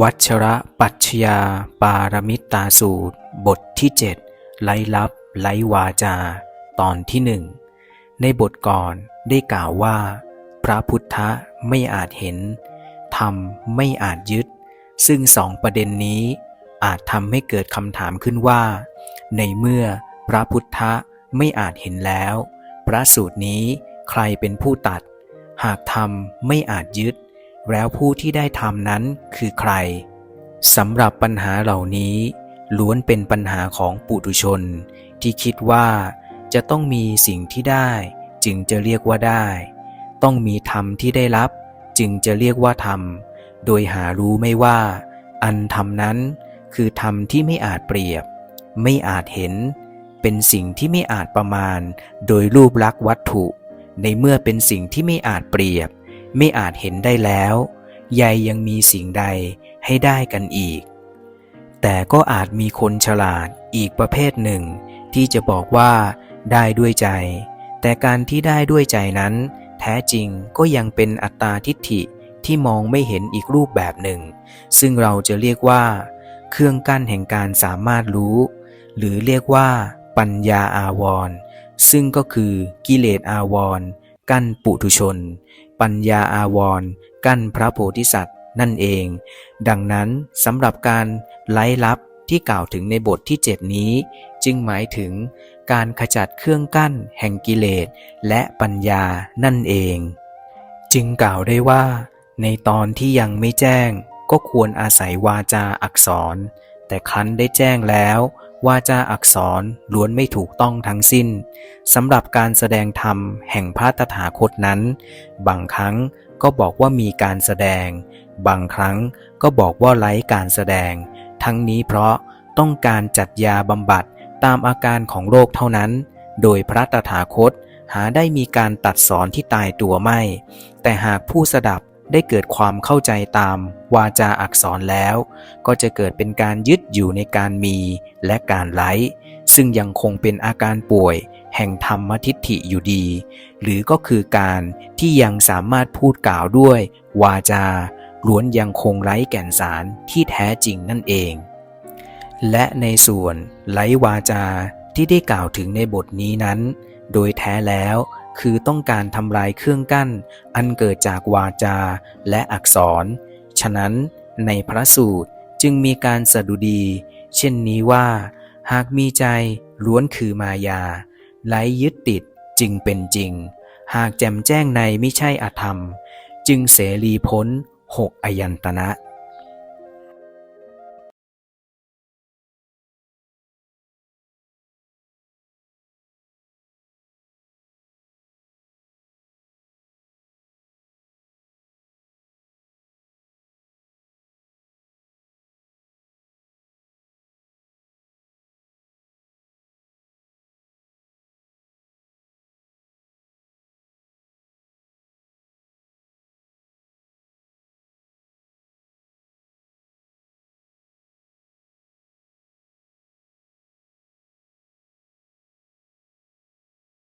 วัชระปัชญาปารมิตตาสูตร บทที่เจ็ดไล้ลับ ไล้วาจา ตอนที่หนึ่งในบทก่อนได้กล่าวว่า พระพุทธไม่อาจเห็น ธรรมไม่อาจยึด ซึ่งสองประเด็นนี้ อาจทำให้เกิดคำถามขึ้นว่า ในเมื่อพระพุทธไม่อาจเห็นแล้ว พระสูตรนี้ใครเป็นผู้ตัด หากธรรมไม่อาจยึด แล้วผู้ที่ได้ทำนั้นคือใครสำหรับปัญหาเหล่านี้ ล้วนเป็นปัญหาของปุถุชน ที่คิดว่าจะต้องมีสิ่งที่ได้ จึงจะเรียกว่าได้ ต้องมีธรรมที่ได้รับ จึงจะเรียกว่าธรรม โดยหารู้ไม่ว่า อันธรรมนั้นคือธรรมที่ไม่อาจเปรียบ ไม่อาจเห็น เป็นสิ่งที่ไม่อาจประมาณ โดยรูปลักษณ์วัตถุ ในเมื่อเป็นสิ่งที่ไม่อาจเปรียบ ไม่อาจเห็นได้แล้วยายยังมีสิ่งใดให้ได้กันอีก แต่ก็อาจมีคนฉลาดอีกประเภทหนึ่ง ที่จะบอกว่าได้ด้วยใจ แต่การที่ได้ด้วยใจนั้น แท้จริงก็ยังเป็นอัตตาทิฏฐิที่มองไม่เห็นอีกรูปแบบหนึ่ง ซึ่งเราจะเรียกว่า เครื่องกั้นแห่งการสามารถรู้ หรือเรียกว่า ปัญญาอาวร ซึ่งก็คือกิเลสอาวร์ กั้นปุถุชน ปัญญาอาวร กั้นพระโพธิสัตว์นั่นเอง ดังนั้นสำหรับการไล่ลับที่กล่าวถึงในบทที่ 7 นี้ จึงหมายถึงการขจัดเครื่องกั้นแห่งกิเลสและปัญญานั่นเอง จึงกล่าวได้ว่า ในตอนที่ยังไม่แจ้งก็ควรอาศัยวาจาอักษร แต่ครั้นได้แจ้งแล้ว วาจาอักษรล้วนไม่ถูกต้องทั้งสิ้นสำหรับการแสดงธรรมแห่งพระตถาคตนั้น บางครั้งก็บอกว่ามีการแสดง บางครั้งก็บอกว่าไร้การแสดง ทั้งนี้เพราะต้องการจัดยาบำบัดตามอาการของโรคเท่านั้น โดยพระตถาคตหาได้มีการตัดสอนที่ตายตัวไม่ แต่หากผู้สดับ ได้เกิดความเข้าใจตามวาจาอักษรแล้ว ก็จะเกิดเป็นการยึดอยู่ในการมีและการไร้ซึ่งยังคงเป็นอาการป่วย แห่งธรรมทิฏฐิอยู่ดี หรือก็คือการที่ยังสามารถพูดกล่าวด้วย วาจาล้วนยังคงไร้แก่นสารที่แท้จริงนั่นเอง และในส่วนไร้วาจาที่ได้กล่าวถึงในบทนี้นั้น โดยแท้แล้ว คือต้องการทำลายเครื่องกั้น อันเกิดจากวาจาและอักษร ฉะนั้นในพระสูตรจึงมีการสดุดี เช่นนี้ว่า หากมีใจล้วนคือมายาไร้ยึดติดจึงเป็นจริง หากแจ่มแจ้งในไม่ใช่อธรรม จึงเสรีพ้นหกอยันตนะ